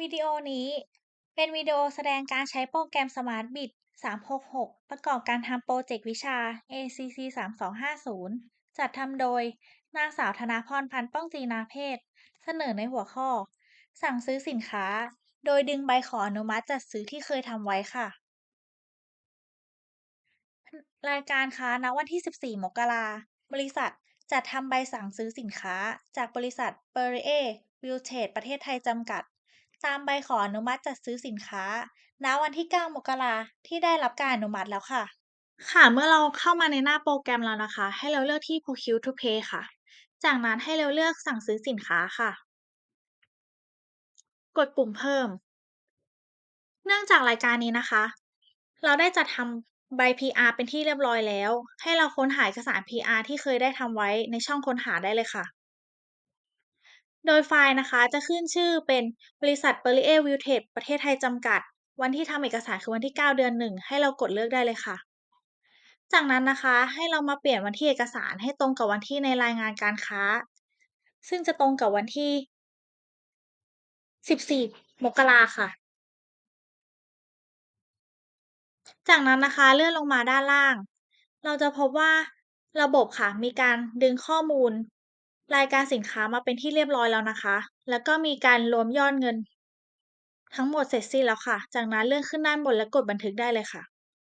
วิดีโอนี้ เป็นวิดีโอแสดงการใช้โปรแกรม SmartBit 366 ประกอบการทำโปรเจกต์วิชา ACC 3250 จัดทำโดย นางสาวธนาพรพันธ์ป้องจีนาเภศเสนอในหัวข้อ สั่งซื้อสินค้า โดยดึงใบขออนุมัติจัดซื้อที่เคยทำไว้ค่ะ รายการค้าณวันที่ 14 มกราบริษัทจัดทำใบสั่งซื้อสินค้า จากบริษัทเปอร์เอวิลเทดประเทศไทยจำกัด ตามใบขออนุมัติจัดซื้อสินค้า ณ วันที่ 9 มกราที่ได้รับการอนุมัติแล้วค่ะ ค่ะ เมื่อเราเข้ามาในหน้าโปรแกรมแล้วนะคะ ให้เราเลือกที่ Procure to Pay ค่ะ จากนั้นให้เราเลือกสั่งซื้อสินค้าค่ะ กดปุ่มเพิ่ม เนื่องจากรายการนี้นะคะ เราได้จัดทำใบ PR เป็นที่เรียบร้อยแล้ว ให้เราค้นหาเอกสาร PR ที่เคยได้ทำไว้ในช่องค้นหาได้เลยค่ะ โดยไฟล์นะคะจะขึ้นชื่อเป็นบริษัทเปอร์เอวิลเทรดประเทศไทยจำกัด วันที่ทำเอกสารคือวันที่ 9 เดือน 1 ให้เรากดเลือกได้เลยค่ะ จากนั้นนะคะให้เรามาเปลี่ยนวันที่เอกสารให้ตรงกับวันที่ในรายงานการค้า ซึ่งจะตรงกับวันที่ 14 มกราค่ะ จากนั้นนะคะเลื่อนลงมาด้านล่าง เราจะพบว่าระบบค่ะมีการดึงข้อมูล รายการสินค้ามาเป็นที่เรียบร้อยแล้วนะคะ แล้วก็มีการรวมยอดเงิน ทั้งหมดเสร็จสิ้นแล้วค่ะ จากนั้นเลื่อนขึ้นด้านบนและกดบันทึกได้เลยค่ะ